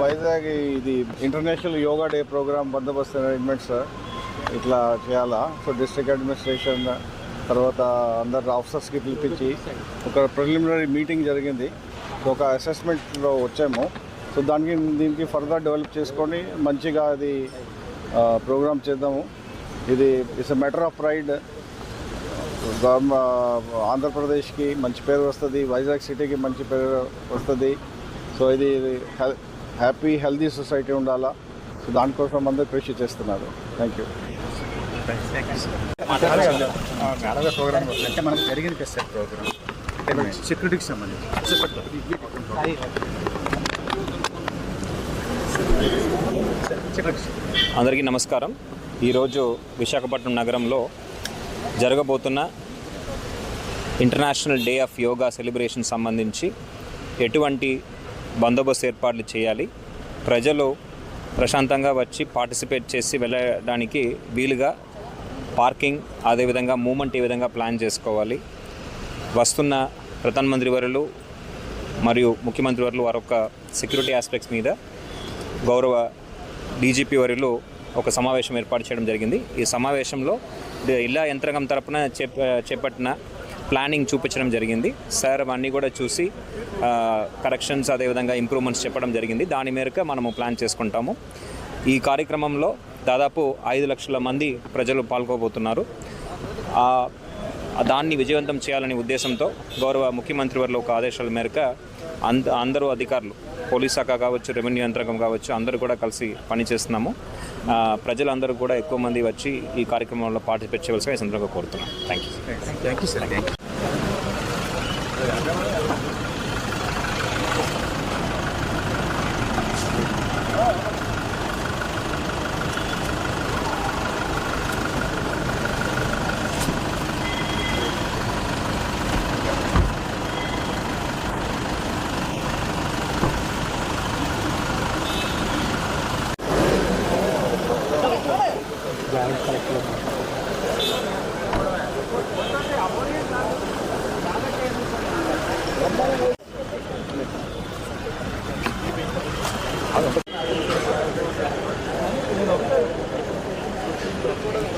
వైజాగ్ ఇది international yoga day programme బందోబస్తు arrangements ఇట్లా చేయాలా? సో డిస్ట్రిక్ట్ అడ్మినిస్ట్రేషన్ తర్వాత అందరు ఆఫీసర్స్కి పిలిపించి ఒక ప్రిలిమినరీ మీటింగ్ జరిగింది. ఒక అసెస్మెంట్లో వచ్చాము. సో దానికి దీనికి ఫర్దర్ డెవలప్ చేసుకొని మంచిగా అది ప్రోగ్రామ్ చేద్దాము. ఇది it's a matter of pride ఆంధ్రప్రదేశ్కి మంచి పేరు వస్తుంది. వైజాగ్ సిటీకి మంచి పేరు వస్తుంది. సో ఇది హెల్ హ్యాపీ హెల్దీ సొసైటీ ఉండాలా? సో దానికోసం అందరూ కృషి చేస్తున్నారు. Thank you. ప్రోగ్రామ్ అంటే జరిగింది కదా సార్ ప్రోగ్రామ్ సెక్యూరిటీకి సంబంధించి అందరికీ నమస్కారం. ఈరోజు విశాఖపట్నం నగరంలో జరగబోతున్న international day of yoga celebration సంబంధించి ఎటువంటి బందోబస్తు ఏర్పాట్లు చేయాలి. ప్రజలు ప్రశాంతంగా వచ్చి పార్టిసిపేట్ చేసి వెళ్ళడానికి వీలుగా పార్కింగ్ అదేవిధంగా మూమెంట్ ఏ విధంగా ప్లాన్ చేసుకోవాలి. వస్తున్న ప్రధానమంత్రి వరులు మరియు ముఖ్యమంత్రి వర్యులు వారొక సెక్యూరిటీ ఆస్పెక్ట్స్ మీద గౌరవ డీజీపీ వరులు ఒక సమావేశం ఏర్పాటు చేయడం జరిగింది. ఈ సమావేశంలో డి- ఇల్లా యంత్రాంగం తరపున చేపట్టిన ప్లానింగ్ చూపించడం జరిగింది. సార్ అవన్నీ కూడా చూసి కరెక్షన్స్ అదేవిధంగా ఇంప్రూవ్మెంట్స్ చెప్పడం జరిగింది. దాని మేరకు మనము ప్లాన్ చేసుకుంటాము. ఈ కార్యక్రమంలో దాదాపు ఐదు లక్షల మంది ప్రజలు పాల్గొబోతున్నారు. దాన్ని విజయవంతం చేయాలనే ఉద్దేశంతో గౌరవ ముఖ్యమంత్రి వారిలో ఒక ఆదేశాల మేరకు అంద అందరూ అధికారులు పోలీస్ శాఖ కావచ్చు రెవెన్యూ యంత్రాంగం కావచ్చు అందరూ కూడా కలిసి పనిచేస్తున్నాము. ప్రజలందరూ కూడా ఎక్కువ మంది వచ్చి ఈ కార్యక్రమంలో పార్టిసిపేట్ చేయవలసిన ఈ సందర్భంగా కోరుతున్నాను. Thank you thank you sir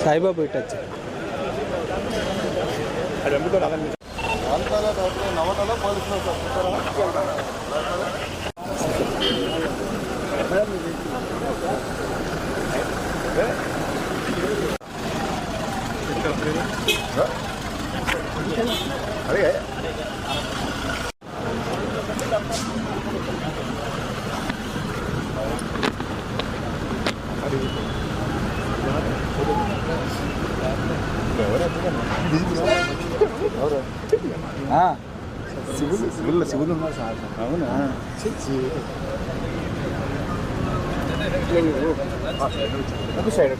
thank you Saibabu ఇట్టచ్చు civil civil civil ఉన్నారు సార్ అవునా ఒక సైడ్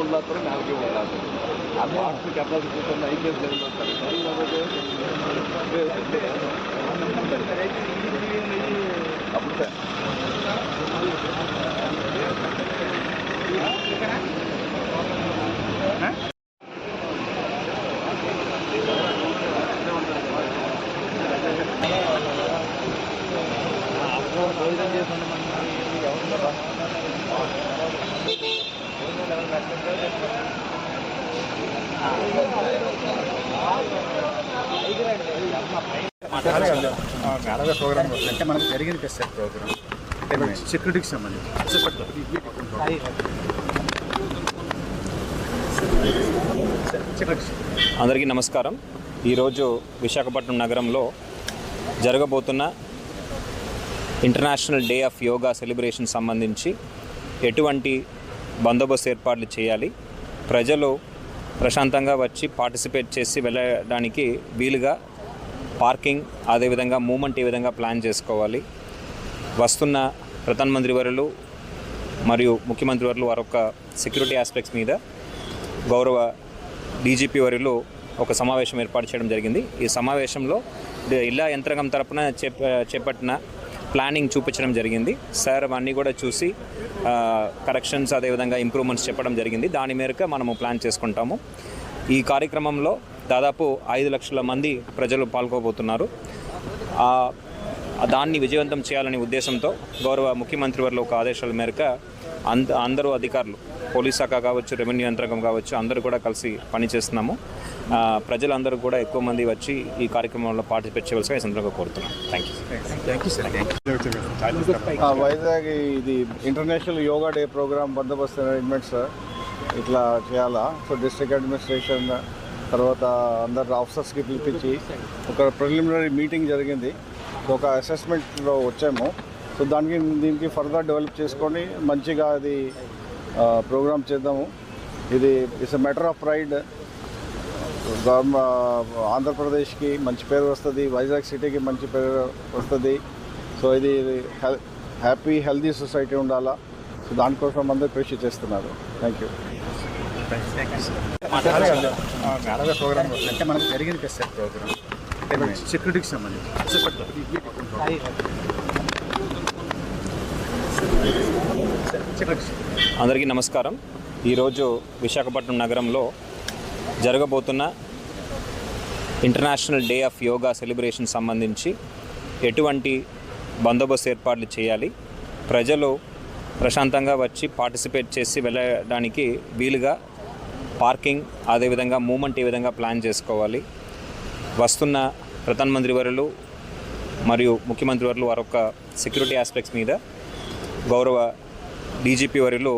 ಉಳ್ಳಾತಾರೆ ನಾಲ್ಗೆ ಉಳ್ಳಾತಾರೆ ಅದು ಅಷ್ಟು ಕೆಪಾಸಿಟಿ ಐ ಕೆ ಎಸ್ గారి ప్రోగ్రామ్ అంటే మనకు జరిగింది సార్ ప్రోగ్రామ్ అంటే సెక్యూరిటీకి సంబంధించి. అందరికీ నమస్కారం. ఈరోజు విశాఖపట్నం నగరంలో జరగబోతున్న international day of yoga celebration సంబంధించి ఎటువంటి బందోబస్తు ఏర్పాట్లు చేయాలి. ప్రజలు ప్రశాంతంగా వచ్చి పార్టిసిపేట్ చేసి వెళ్ళడానికి వీలుగా పార్కింగ్ అదేవిధంగా మూమెంట్ ఏ విధంగా ప్లాన్ చేసుకోవాలి. వస్తున్న ప్రధానమంత్రి వర్యులు మరియు ముఖ్యమంత్రి వర్యులు వారొక సెక్యూరిటీ ఆస్పెక్ట్స్ మీద గౌరవ డీజీపీ వర్యులు ఒక సమావేశం ఏర్పాటు చేయడం జరిగింది. ఈ సమావేశంలో ఇలా ఇల్లా యంత్రాంగం తరపున చేప చేపట్టిన ప్లానింగ్ చూపించడం జరిగింది. సార్ అవన్నీ కూడా చూసి కరెక్షన్స్ అదేవిధంగా ఇంప్రూవ్మెంట్స్ చెప్పడం జరిగింది. దాని మేరకు మనము ప్లాన్ చేసుకుంటాము. ఈ కార్యక్రమంలో దాదాపు ఐదు లక్షల మంది ప్రజలు పాల్గొబోతున్నారు. దాన్ని విజయవంతం చేయాలనే ఉద్దేశంతో గౌరవ ముఖ్యమంత్రి వారిలో ఒక ఆదేశాల మేరకు అంద అందరూ అధికారులు పోలీస్ శాఖ కావచ్చు రెవెన్యూ యంత్రాంగం కావచ్చు అందరూ కూడా కలిసి పనిచేస్తున్నాము. ప్రజలందరూ కూడా ఎక్కువ మంది వచ్చి ఈ కార్యక్రమంలో పార్టిసిపేట్ చేయవలసిగా ఈ సందర్భంగా కోరుతున్నాను. థ్యాంక్ యూ వైజాగ్ ఇది ఇంటర్నేషనల్ యోగా డే ప్రోగ్రామ్ బందోబస్తు అరేంజ్మెంట్స్ ఇట్లా చేయాలా? సో డిస్ట్రిక్ట్ అడ్మినిస్ట్రేషన్ తర్వాత అందరు ఆఫీసర్స్కి పిలిపించి ఒక ప్రిలిమినరీ మీటింగ్ జరిగింది. ఒక అసెస్మెంట్లో వచ్చాము. సో దానికి దీనికి ఫర్దర్ డెవలప్ చేసుకొని మంచిగా అది ప్రోగ్రామ్ చేద్దాము. ఇది it's a matter of pride ఆంధ్రప్రదేశ్కి మంచి పేరు వస్తుంది వైజాగ్ సిటీకి మంచి పేరు వస్తుంది. సో ఇది హెల్ హ్యాపీ హెల్దీ సొసైటీ ఉండాలా? సో దానికోసం అందరూ కృషి చేస్తున్నారు. Thank you. ప్రోగ్రామ్ అంటే మనకు జరిగింది సార్ ప్రోగ్రామ్ సెక్యూరిటీకి సంబంధించి అందరికీ నమస్కారం. ఈరోజు విశాఖపట్నం నగరంలో జరగబోతున్న international day of yoga celebration సంబంధించి ఎటువంటి బందోబస్తు ఏర్పాట్లు చేయాలి. ప్రజలు ప్రశాంతంగా వచ్చి పార్టిసిపేట్ చేసి వెళ్ళడానికి వీలుగా పార్కింగ్ అదేవిధంగా మూమెంట్ ఏ విధంగా ప్లాన్ చేసుకోవాలి. వస్తున్న ప్రధానమంత్రి వర్యులు మరియు ముఖ్యమంత్రి వర్యులు వారొక సెక్యూరిటీ ఆస్పెక్ట్స్ మీద గౌరవ డీజీపీ వర్యులు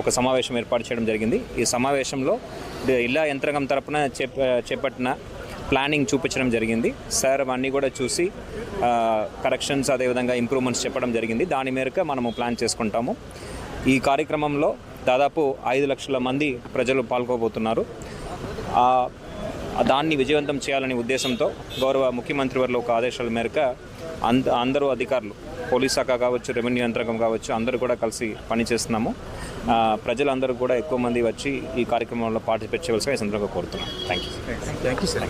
ఒక సమావేశం ఏర్పాటు చేయడం జరిగింది. ఈ సమావేశంలో ఇలా యంత్రాంగం తరపున చేప చేపట్టిన ప్లానింగ్ చూపించడం జరిగింది. సార్ అవన్నీ కూడా చూసి కరెక్షన్స్ అదేవిధంగా ఇంప్రూవ్మెంట్స్ చెప్పడం జరిగింది. దాని మేరకు మనము ప్లాన్ చేసుకుంటాము. ఈ కార్యక్రమంలో దాదాపు ఐదు లక్షల మంది ప్రజలు పాల్గొబోతున్నారు. దాన్ని విజయవంతం చేయాలనే ఉద్దేశంతో గౌరవ ముఖ్యమంత్రి వారిలో ఒక ఆదేశాల మేరకు అంద అందరూ అధికారులు పోలీస్ శాఖ కావచ్చు రెవెన్యూ యంత్రాంగం కావచ్చు అందరూ కూడా కలిసి పనిచేస్తున్నాము. ప్రజలందరూ కూడా ఎక్కువ మంది వచ్చి ఈ కార్యక్రమంలో పార్టిసిపేట్ చేయవలసిన ఈ సందర్భంగా కోరుతున్నాను. Thank you thank you sir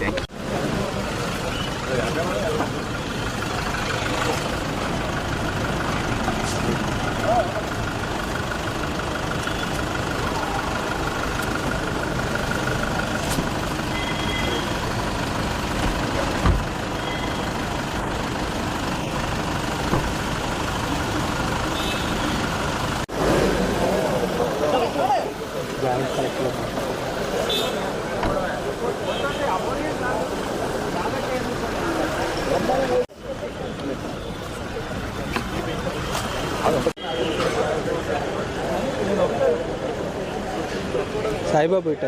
thank you joint collector Saibabu ఇటు